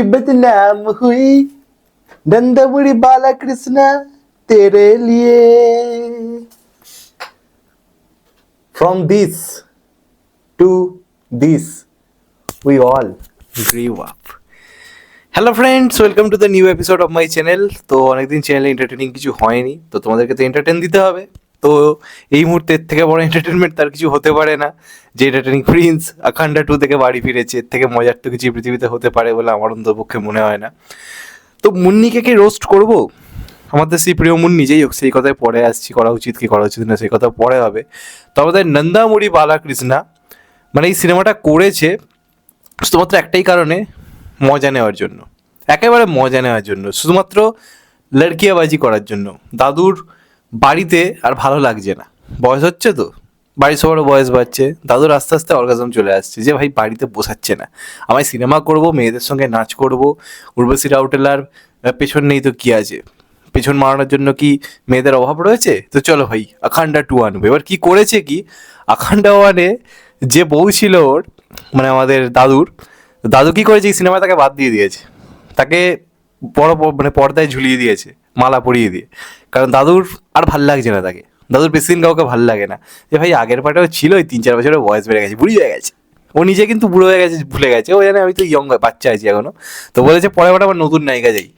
बदनाम हुई नंदमुरी बाला कृष्णा तेरे लिए from this to this we all grew up hello friends welcome to the new episode of my channel তো অনেকদিন চ্যানেলে এন্টারটেনিং কিছু হয়নি তো তোমাদেরকে তো এন্টারটেন দিতে হবে তো এই মুহূর্তে থেকে বড় এন্টারটেনমেন্ট তার কিছু হতে পারে না। যে এন্টারটেনিং প্রিন্স আখান্ডা টু থেকে বাড়ি ফিরেছে, এর থেকে মজার তো কিছু পৃথিবীতে হতে পারে বলে আমার অন্তপক্ষে মনে হয় না। তো মুন্নিকে কি রোস্ট করব? আমাদের সেই প্রিয় মুন্নি, যেই হোক, সেই কথায় পরে আসছি, করা উচিত কি করা উচিত না, সেই কথা পরে হবে। তো আমাদের নন্দামুড়ি বালাকৃষ্ণা মানে এই সিনেমাটা করেছে শুধুমাত্র একটাই কারণে, মজা নেওয়ার জন্য। একেবারে মজা নেওয়ার জন্য, শুধুমাত্র লড়কিয়াবাজি করার জন্য। দাদুর বাড়িতে আর ভালো লাগছে না। বয়স হচ্ছে তো? বাড়ির সবারও বয়স বাড়ছে। দাদুর আস্তে আস্তে অর্গাজম চলে আসছে। যে ভাই বাড়িতে বসাচ্ছে না। আমায় সিনেমা করব, মেয়েদের সঙ্গে নাচ করব, উর্বশী রাউটেলার পেছন নেই তো কি আছে? পেছন মারানোর জন্য কি মেয়েদের অভাব রয়েছে? তো চলো ভাই, আখান্ডা টু আনব। এবার কি করেছে কি? আখান্ডা ওয়ানে যে বউ ছিল ওর মানে আমাদের দাদুর, দাদু কি করেছে? এই তাকে বাদ দিয়ে দিয়েছে। তাকে বড় মানে পর্দায় ঝুলিয়ে দিয়েছে। মালা পরিয়ে দিয়ে। কারণ দাদুর আর ভালো লাগছে না তাকে। দাদুর বেশি দিন কাউকে ভালো লাগে না। যে ভাই আগের পাটেও ছিল ওই তিন চার বছরের বয়স বেড়ে গেছে বুড়ি হয়ে গেছে। ও নিজে কিন্তু বুড়ো হয়ে গেছে ভুলে গেছে। ও জানে আমি তো ইয়ং বাচ্চা আছি এখনও। তো বলেছে পরে বার আবার নতুন নায়িকা যাই।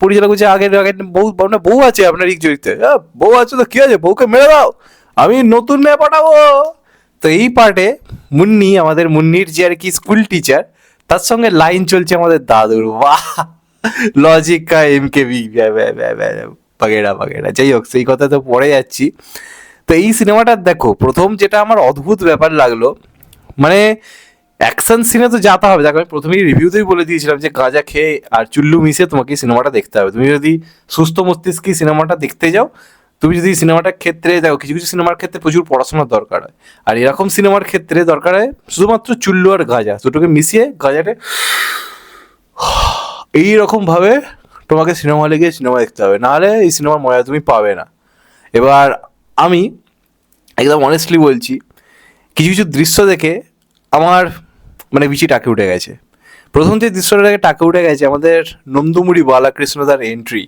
পরিচালক বলছে আগের আগের বউ আপনার বউ আছে আপনার এই চরিত্রে। "আহ, বউ আছে তো কি আছে? বউকে মেরে দাও। আমি নতুন মেয়ে পাঠাবো। তো এই পার্টে মুন্নি আমাদের মুন্নির যে আর কি স্কুল টিচার তার সঙ্গে লাইন চলছে আমাদের দাদুর। বাহ! লজিক কা এম কে বি বাগেরা বাগেরা যাই হোক সেই কথা তো পড়ে যাচ্ছি তো এই সিনেমাটা দেখো প্রথম যেটা আমার অদ্ভুত ব্যাপার লাগল মানে অ্যাকশন সিনে তো যাতে হবে দেখো আমি প্রথমেই রিভিউতেই বলে দিয়েছিলাম যে গাঁজা খেয়ে আর চুল্লু মিশে তোমাকে সিনেমাটা দেখতে হবে। তুমি যদি সুস্থ মস্তিষ্কে সিনেমাটা দেখতে যাও, তুমি যদি সিনেমাটার ক্ষেত্রে দেখো, কিছু কিছু সিনেমার ক্ষেত্রে প্রচুর পড়াশোনার দরকার হয়। আর এরকম সিনেমার ক্ষেত্রে দরকার হয়, শুধুমাত্র চুল্লু আর গাঁজা, দুটোকে মিশিয়ে গাঁজাটা এইরকম ভাবে তোমাকে সিনেমা হলে গিয়ে সিনেমা দেখতে হবে। নাহলে এই সিনেমার মজা তুমি পাবে না। এবার আমি একদম অনেস্টলি বলছি, কিছু কিছু দৃশ্য দেখে আমার মানে বিচি টাকে উঠে গেছে। প্রথম যে দৃশ্যটা দেখে টাকে উঠে গেছে, আমাদের নন্দমুড়ি বালাকৃষ্ণ তার এন্ট্রি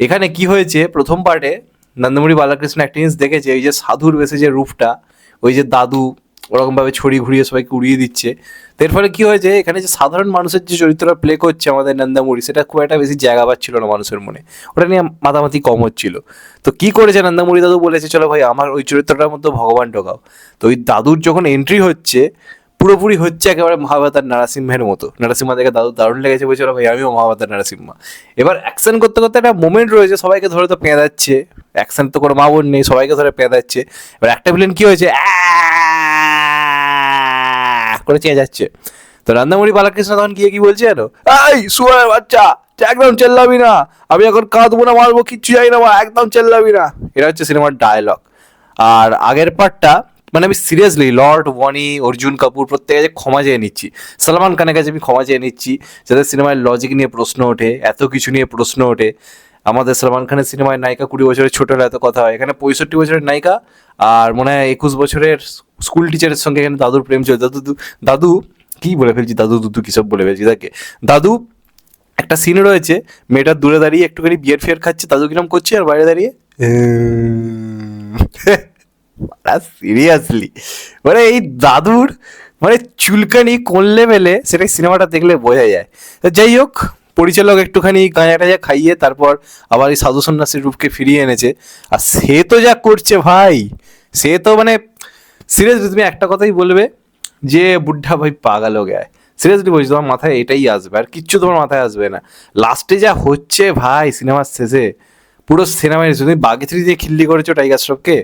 এখানে কি হয়েছে, প্রথম পার্টে নন্দমুড়ি বালাকৃষ্ণ একটা জিনিস দেখেছে ওই যে সাধুর বেশে যে রূপটা, ওই যে দাদু ওরকমভাবে ছড়ি ঘুরিয়ে সবাইকে উড়িয়ে দিচ্ছে। তো এর ফলে কী হয়েছে, এখানে যে সাধারণ মানুষের যে চরিত্রটা প্লে করছে আমাদের নন্দামুড়ি, সেটা খুব একটা বেশি জায়গা পাচ্ছিল না মানুষের মনে। ওটা নিয়ে মাতামাতি কম হচ্ছিল। তো কী করেছে নন্দামুড়ি দাদু বলেছে, চলো ভাই, আমার ওই চরিত্রটার মধ্যে ভগবান ঢোকাও। তো ওই দাদুর যখন এন্ট্রি হচ্ছে, পুরোপুরি হচ্ছে একেবারে মহাভারতার নারাসিংহের মতো। নারাসিংহা দেখে দাদু দারুণ লেগেছে, বলছে ভাই, আমিও মহাভারতার নারাসিংহা। এবার অ্যাকশন করতে করতে একটা মোমেন্ট রয়েছে, সবাইকে ধরে তো পেঁদাচ্ছে। অ্যাকশন তো কোনো মা বোন নেই, সবাইকে ধরে পেঁদাচ্ছে। এবার একটা ভিলেন কী হয়েছে করে চেয়ে যাচ্ছে। তো রান্নামুড়ি বালাকৃষ্ণ তখন গিয়ে কি বলছে জানো এই, শুয়ার বাচ্চা একদম চেল্লাবি না। আমি এখন কাঁদবো না, মারবো, কিচ্ছু যাই না একদম চেল্লাবি না। এটা হচ্ছে সিনেমার ডায়লগ আর আগের পার্টটা মানে আমি সিরিয়াসলি লর্ড ওয়ানি অর্জুন কাপুর প্রত্যেকের কাছে ক্ষমা চেয়ে নিচ্ছি, সালমান খানের কাছে আমি ক্ষমা চেয়ে নিচ্ছি, যাতে সিনেমায় লজিক নিয়ে প্রশ্ন ওঠে, এত কিছু নিয়ে প্রশ্ন ওঠে। আমাদের সালমান খানের সিনেমায় নায়িকা কুড়ি বছরের ছোট এত কথা হয়, এখানে পঁয়ষট্টি বছরের নায়িকা, আর মনে হয় একুশ বছরের স্কুল টিচারের সঙ্গে এখানে দাদুর প্রেম চলে দাদু দাদু কি বলে ফেলছি? দাদু, দুদু কি সব বলে ফেলছি? তাকে দাদু একটা সিন রয়েছে, মেয়েটা দূরে দাঁড়িয়ে একটুখানি বিয়ের ফিয়ার খাচ্ছে। দাদু কিরম করছে আর বাইরে দাঁড়িয়ে? সিরিয়াসলি মানে এই দাদুর মানে চুলকানি কোন লেভেলে সেটা সিনেমাটা দেখলে বোঝা যায়। যাই হোক, পরিচালক একটুখানি গাঁজা টাজা খাইয়ে তারপর আবার এই সাধু সন্ন্যাসীর রূপকে ফিরিয়ে এনেছে। আর সে তো যা করছে ভাই, সে তো মানে সিরিয়াসলি তুমি একটা কথাই বলবে যে বুড্ঢা ভাই পাগাল গায় সিরিয়াসলি বলছি তোমার মাথায় এটাই আসবে, আর কিচ্ছু তোমার মাথায় আসবে না। লাস্টে যা হচ্ছে ভাই সিনেমার শেষে, পুরো সিনেমায় তুমি বাগেথ্রি দিয়ে খিল্লি করেছ টাইগার শ্রফকে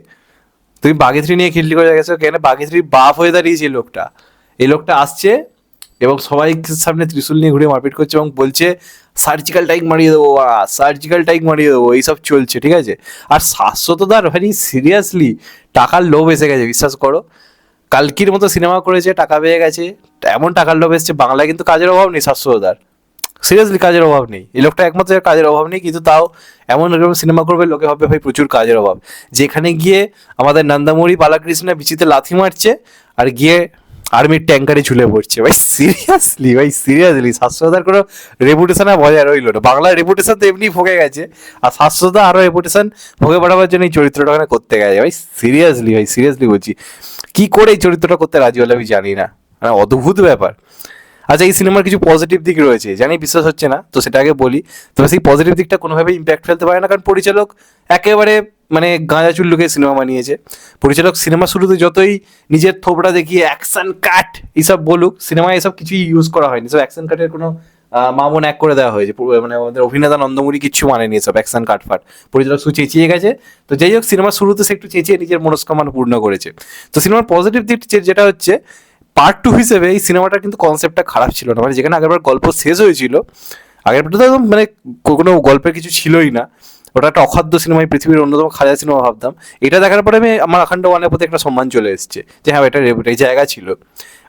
তুমি বাগেথ্রি নিয়ে খিল্লি করে গেছো কেন? থ্রি বাফ হয়ে দাঁড়িয়েছে এই লোকটা। এই লোকটা আসছে এবং সবাই সামনে ত্রিশুল নিয়ে ঘুরে মারপিট করছে এবং বলছে সার্জিক্যাল টাইক মারিয়ে দেবো সার্জিক্যাল টাইক মারিয়ে দেবো, এইসব চলছে, ঠিক আছে? আর শাশ্বতদার ভাই সিরিয়াসলি টাকার লোভ এসে গেছে, বিশ্বাস করো। কালকির মতো সিনেমা করেছে, টাকা পেয়ে গেছে, এমন টাকার লোভ এসছে, বাংলায় কিন্তু কাজের অভাব নেই শাশ্বতদার সিরিয়াসলি কাজের অভাব নেই। এই লোকটা একমাত্র কাজের অভাব নেই, কিন্তু তাও এমন এরকম সিনেমা করবে, লোকে ভাববে, ভাই, প্রচুর কাজের অভাব। যেখানে গিয়ে আমাদের নন্দামুড়ি বালাকৃষ্ণা বিচিতে লাথি মারছে, আর গিয়ে আর্মির ট্যাঙ্কারে ঝুলে পড়ছে। ভাই সিরিয়াসলি ভাই সিরিয়াসলি শাশ্বতার কোনো রেপুটেশন আর বজায় রইল না। বাংলার রেপুটেশন তো এমনি ভোগে গেছে। আর শাশ্বতা আরও রেপুটেশন ভোগে বাড়াবার জন্য এই চরিত্রটা ওখানে করতে গেছে। ভাই সিরিয়াসলি ভাই সিরিয়াসলি বলছি। কী করে এই চরিত্রটা করতে রাজি হলে আমি জানি না। মানে অদ্ভুত ব্যাপার। আচ্ছা এই সিনেমার কিছু পজিটিভ দিক রয়েছে, জানি বিশ্বাস হচ্ছে না, তো সেটা আগে বলি। তবে সেই পজিটিভ দিকটা কোনোভাবে ইম্প্যাক্ট ফেলতে পারে না, কারণ পরিচালক একেবারে মানে গাঁজা চুল লুকে সিনেমা বানিয়েছে। পরিচালক সিনেমা শুরুতে যতই নিজের থোপড়া দেখিয়ে অ্যাকশন কাট এইসব বলুক সিনেমায় এসব কিছুই ইউজ করা হয়নি। সব অ্যাকশন কাটের কোনো মামন এক করে দেওয়া হয়েছে। মানে আমাদের অভিনেতা নন্দমুরি কিচ্ছু মানেনি এসব অ্যাকশন কাট ফাট। পরিচালক শুধু চেঁচিয়ে গেছে। তো যাই হোক সিনেমার শুরুতে সে একটু চেঁচিয়ে নিজের মনস্কামনা পূর্ণ করেছে। তো সিনেমার পজিটিভ দিক যেটা হচ্ছে পার্ট টু হিসেবে এই সিনেমাটার কিন্তু কনসেপ্টটা খারাপ ছিল না। মানে যেখানে আগেরবার গল্প শেষ হয়েছিল আগেরবার তো মানে কোনো গল্পের কিছু ছিলই না। ওটা একটা অখাদ্য সিনেমা পৃথিবীর অন্যতম খাজা সিনেমা ভাবতাম। এটা দেখার পরে আমি আমার আখান্ড ওয়ানের প্রতি একটা সম্মান চলে এসেছে যে হ্যাঁ এটা এই জায়গা ছিল।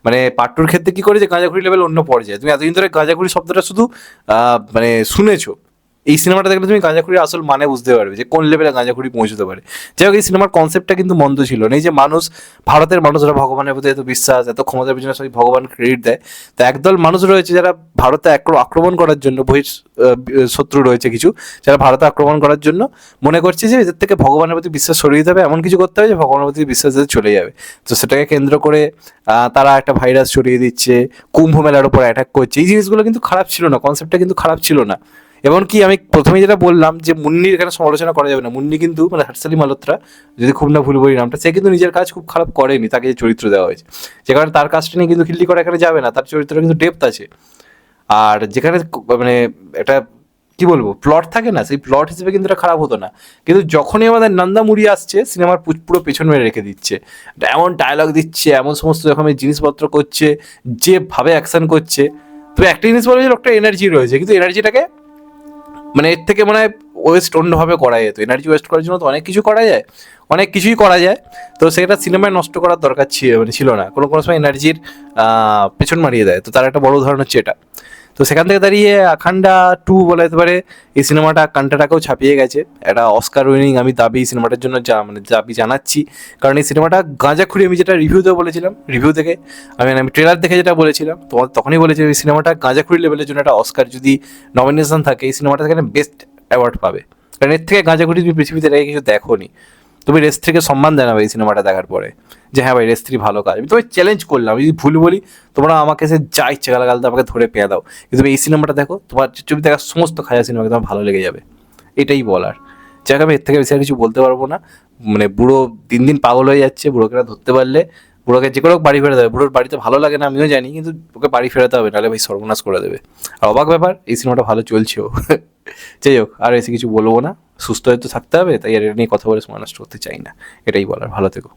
মানে পাট্টুর ক্ষেত্রে কি করেছে, গাঁজাখুরি লেভেল অন্য পর্যায়ে। তুমি এতদিন ধরে গাঁজাখুরি শব্দটা শুধু মানে শুনেছো। এই সিনেমাটা দেখলে তুমি গাঁজাখুরির আসল মানে বুঝতে পারবে যে কোন লেভেলে গাঁজাখুরি পৌঁছতে পারে। যাই হোক, এই সিনেমার কনসেপ্টটা কিন্তু মন্দ ছিল না। এই যে মানুষ, ভারতের মানুষরা ভগবানের প্রতি এত বিশ্বাস, এত ক্ষমতার পিছনে সবাই ভগবান ক্রেডিট দেয়, তো একদল মানুষ রয়েছে যারা ভারতে আক্র- আক্রমণ করার জন্য বহির শত্রু রয়েছে কিছু, যারা ভারতে আক্রমণ করার জন্য মনে করছে যে এদের থেকে ভগবানের প্রতি বিশ্বাস সরিয়ে দিতে হবে, এমন কিছু করতে হবে যে ভগবানের প্রতি বিশ্বাস চলে যাবে। তো সেটাকে কেন্দ্র করে তারা একটা ভাইরাস ছড়িয়ে দিচ্ছে, কুম্ভ মেলার উপর অ্যাটাক করছে। এই জিনিসগুলো কিন্তু খারাপ ছিল না কনসেপ্টটা কিন্তু খারাপ ছিল না। এমনকি আমি প্রথমে যেটা বললাম যে মুন্নির এখানে সমালোচনা করা যাবে না। মুন্নি কিন্তু মানে হাটসালি মালোত্রা যদি খুব না ভুল বলি নামটা, সে কিন্তু নিজের কাজ খুব খারাপ করেনি, তাকে যে চরিত্র দেওয়া হয়েছে। যে কারণে তার কাজটা নিয়ে কিন্তু খিল্লি করা এখানে যাবে না, তার চরিত্র কিন্তু ডেপথ আছে। আর যেখানে মানে একটা, কি বলব প্লট থাকে না, সেই প্লট হিসেবে কিন্তু এটা খারাপ হতো না। কিন্তু যখনই আমাদের নন্দা মুড়ি আসছে, সিনেমার পুরো পেছন মেরে রেখে দিচ্ছে। এমন ডায়লগ দিচ্ছে, এমন সমস্ত রকমের জিনিসপত্র করছে যেভাবে অ্যাকশন করছে। তো একটা জিনিস বলবে যে লোকটা এনার্জি রয়েছে, কিন্তু এনার্জিটাকে মানে এর থেকে মনে ওয়েস্ট অন্যভাবে করা যেত এনার্জি ওয়েস্ট করার জন্য তো অনেক কিছু করা যায়। অনেক কিছুই করা যায়। তো সেটা সিনেমায় নষ্ট করার দরকার ছিল মানে ছিল না। কোনো কোনো সময় এনার্জির পেছন মারিয়ে দেয়। তো তার একটা বড় ধরনের হচ্ছে এটা। তো সেখান থেকে দাঁড়িয়ে আখান্ডা টু বলা যেতে পারে, এই সিনেমাটা কান্টাটাকেও ছাপিয়ে গেছে। একটা অস্কার উইনিং আমি দাবি সিনেমাটার জন্য যা মানে দাবি জানাচ্ছি। কারণ এই সিনেমাটা গাঁজাখুরি আমি যেটা রিভিউতে বলেছিলাম রিভিউ থেকে আমি আমি ট্রেলার দেখে যেটা বলেছিলাম তোমার তখনই বলেছি এই সিনেমাটা গাঁজাখুরি লেভেলের জন্য একটা অস্কার যদি নমিনেশন থাকে, এই সিনেমাটা সেখানে বেস্ট অ্যাওয়ার্ড পাবে। কারণ এর থেকে গাঁজাখুরি তুমি পৃথিবীতে কিছু দেখো নি তুমি রেস থেকে সম্মান জানাবে এই সিনেমাটা দেখার পরে। যে হ্যাঁ ভাই, রেস থ্রি ভালো কাজ। আমি তোমায় চ্যালেঞ্জ করলাম। যদি ভুল বলি, তোমরা আমাকে সে যা ইচ্ছে গালাগালতে আমাকে ধরে পেয়ে দাও। কিন্তু তুমি এই সিনেমাটা দেখো, তোমার ছবি দেখা সমস্ত খাজা সিনেমাকে তোমার ভালো লেগে যাবে। এটাই বলার। যাক আমি এর থেকে বেশি আর কিছু বলতে পারব না। মানে বুড়ো দিন দিন পাগল হয়ে যাচ্ছে, বুড়োকে ধরতে পারলে বুড়োকে যে কোনো বাড়ি ফেরাতে হবে। বুড়োর বাড়িতে ভালো লাগে না, আমিও জানি, কিন্তু ওকে বাড়ি ফেরাতে হবে, নাহলে ভাই সর্বনাশ করে দেবে। আর অবাক ব্যাপার, এই সিনেমাটা ভালো চলছেও। যাই হোক, আর এসে কিছু বলব না। সুস্থ হয়তো থাকতে হবে, তাই আর নিয়ে কথা বলে সময় নষ্ট করতে চাই না। এটাই বলার। ভালো থেকো।